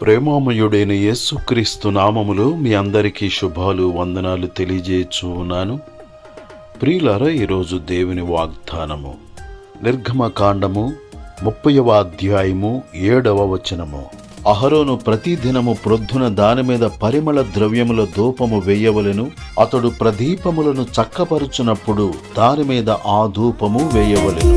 ప్రేమామయుడైన యేసుక్రీస్తు నామములో మీ అందరికీ శుభాలు వందనాలు తెలియజేయచ్చు ఉన్నాను ప్రియులారా ఈరోజు దేవుని వాగ్దానము నిర్గమకాండము ముప్పైవ అధ్యాయము ఏడవ వచనము. అహరోను ప్రతిదినము ప్రొద్దున దాని మీద పరిమళ ద్రవ్యముల ధూపము వేయవలెను అతడు ప్రదీపములను చక్కపరుచునప్పుడు దాని మీద ఆ ధూపము వేయవలెను.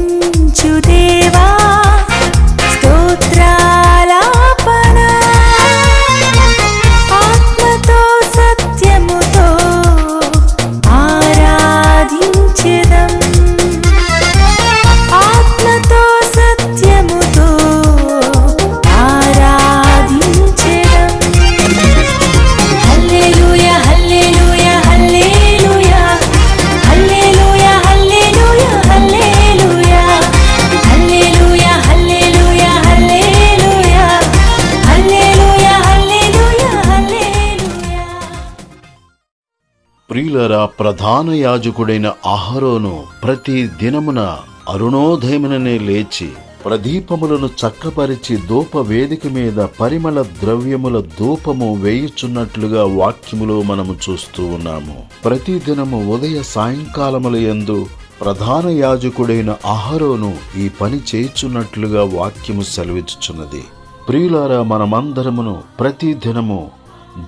ప్రియులరా ప్రధాన యాజకుడైన అహరోను ప్రతి దినమున అరుణోదయముననే లేచి ప్రదీపములను చక్కపరిచి ధూప వేదిక మీద పరిమళ ద్రవ్యముల ధూపము వేయుచున్నట్లుగా వాక్యములో మనము చూస్తూ ఉన్నాము. ప్రతి దినము ఉదయ సాయంకాలముల యందు ప్రధాన యాజకుడైన అహరోను ఈ పని చేయుచున్నట్లుగా వాక్యము సెలవిచ్చుచున్నది. ప్రియులారా మనమందరమును ప్రతి దినము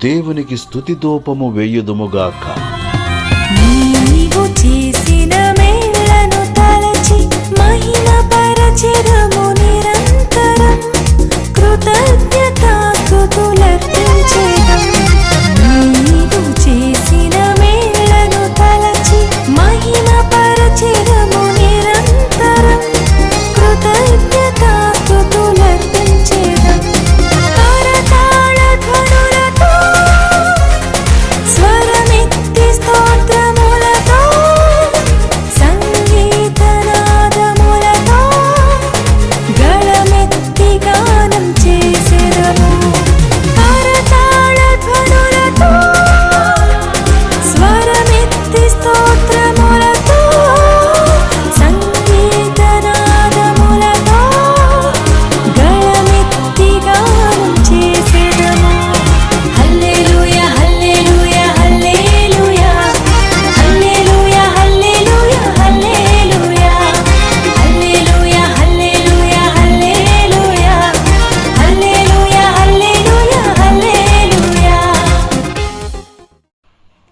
దేవునికి స్తుతి ధూపము వేయుదుముగాక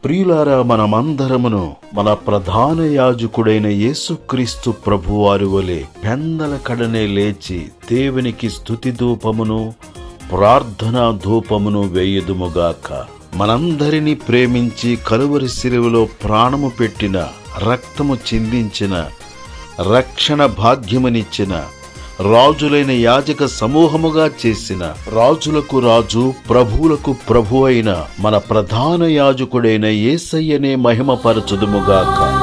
ప్రియులారా మనమందరమును మన ప్రధాన యాజకుడైన యేసుక్రీస్తు ప్రభువారి వలె పెందల కడనే లేచి దేవునికి స్థుతి ధూపమును ప్రార్థనా ధూపమును వేయదుముగాక. మనందరినీ ప్రేమించి కలువరి శిలువలో ప్రాణము పెట్టిన రక్తము చిందించిన రక్షణ భాగ్యమునిచ్చిన రాజులైన యాజక సమూహముగా చేసిన రాజులకు రాజు ప్రభువులకు ప్రభు అయిన మన ప్రధాన యాజకుడైన యేసయ్యనే మహిమపరచుదుముగాక.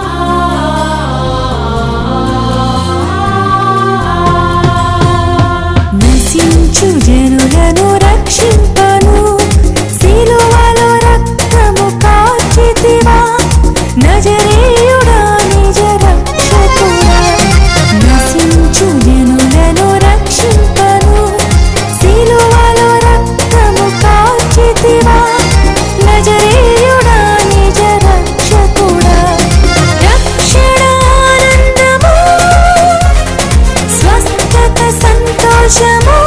阡陌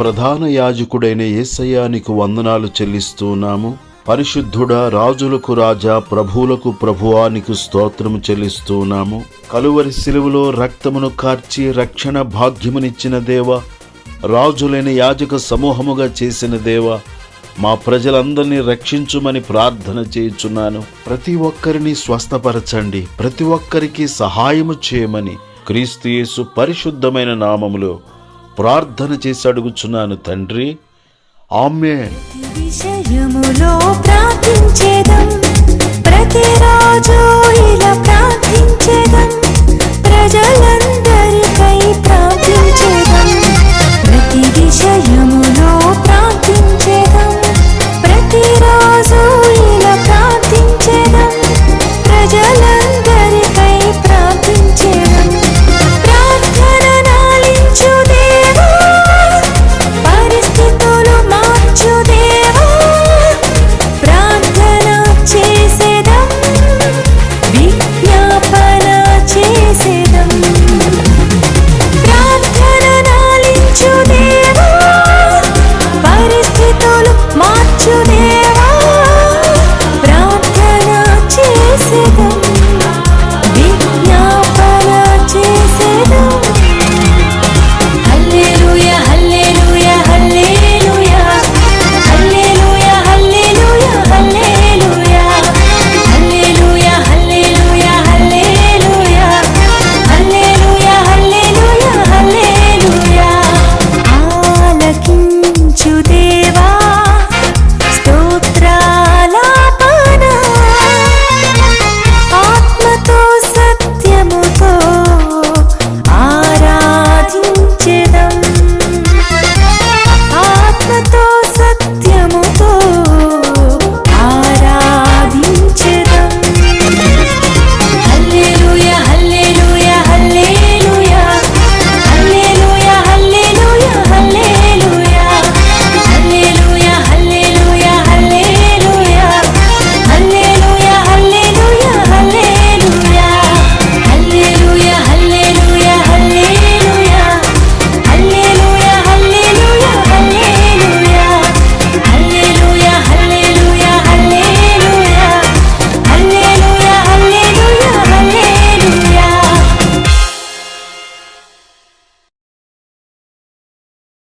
ప్రధాన యాజకుడైన ఏసయానికి వందనాలు చెల్లిస్తున్నాము పరిశుద్ధుడా రాజులకు రాజా ప్రభువులకు ప్రభువానికి స్తోత్రము చెల్లిస్తున్నాము కలువరి శిలువలో రక్తమును కార్చి రక్షణ భాగ్యమునిచ్చిన దేవ రాజులైన యాజక సమూహముగా చేసిన దేవ మా ప్రజలందరినీ రక్షించుమని ప్రార్థన చేయుచున్నాను. ప్రతి ఒక్కరిని స్వస్థపరచండి ప్రతి ఒక్కరికి సహాయము చేయమని క్రీస్తు యేసు పరిశుద్ధమైన నామములో ప్రార్థన చేసి అడుగుచున్నాను తండ్రి. ఆమె విషయములో ప్రతిరోజు ఇలా ప్రార్థించేదం.